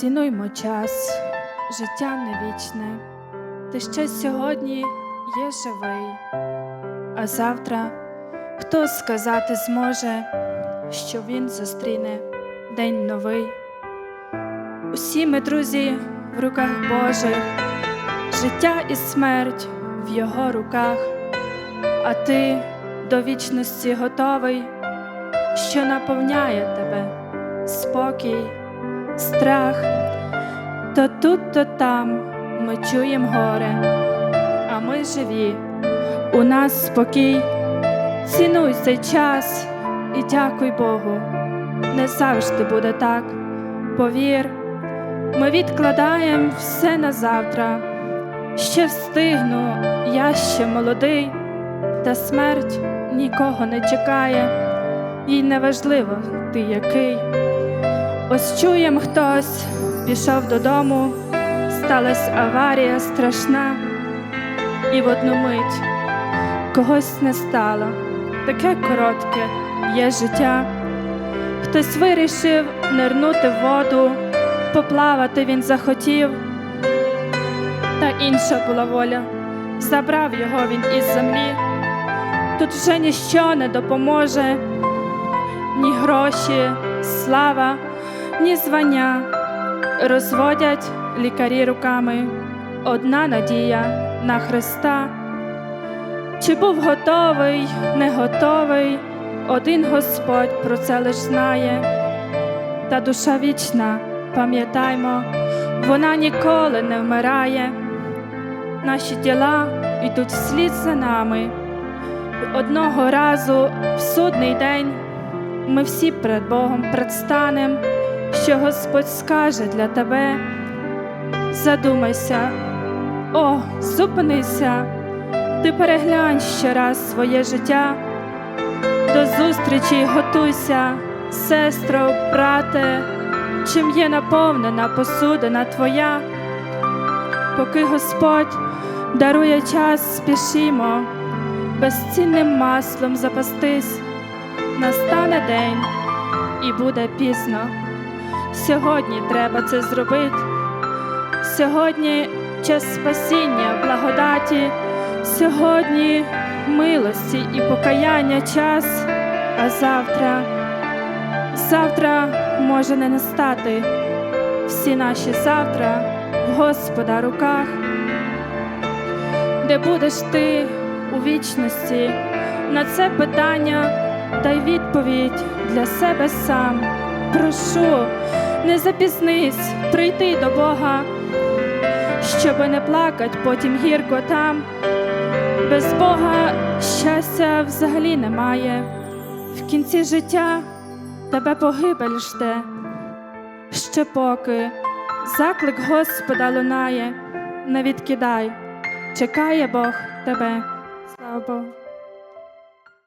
Цінуймо час, життя не вічне, ти ще сьогодні є живий, а завтра хто сказати зможе, що він зустріне день новий. Усі ми, друзі, в руках Божих, життя і смерть в його руках, а ти до вічності готовий, що наповняє тебе спокій, страх. То тут, то там ми чуєм горе, а ми живі, у нас спокій. Цінуй цей час і дякуй Богу. Не завжди буде так. Повір, ми відкладаємо все на завтра. Ще встигну, я ще молодий, та смерть нікого не чекає, їй не важливо, ти який. Ось чуєм хтось пішов додому, сталася аварія страшна, і в одну мить когось не стало, таке коротке є життя. Хтось вирішив нирнути в воду, поплавати він захотів, та інша була воля, забрав його він із землі. Тут вже ніщо не допоможе, ні гроші, слава, ні звання. Розводять лікарі руками одна надія на Христа. Чи був готовий, не готовий, один Господь про це лиш знає, та душа вічна, пам'ятаймо, вона ніколи не вмирає. Наші тіла йдуть вслід за нами. Одного разу в судний день ми всі перед Богом предстанем, що Господь скаже для тебе. Задумайся, о, зупинися, ти переглянь ще раз своє життя. До зустрічі готуйся, сестро, брате, чим є наповнена посудина твоя. Поки Господь дарує час, спішімо, безцінним маслом запастись, настане день і буде пізно. Сьогодні треба це зробити. Сьогодні час спасіння, благодаті, сьогодні милості і покаяння час, а завтра, завтра може не настати. Всі наші завтра в Господа руках, де будеш ти у вічності на це питання, дай відповідь для себе сам. Прошу, не запізнись прийти до Бога, щоби не плакать потім гірко там. Без Бога щастя взагалі немає. В кінці життя тебе погибель жде. Ще поки заклик Господа лунає, не відкидай, чекає Бог тебе. Слава Богу.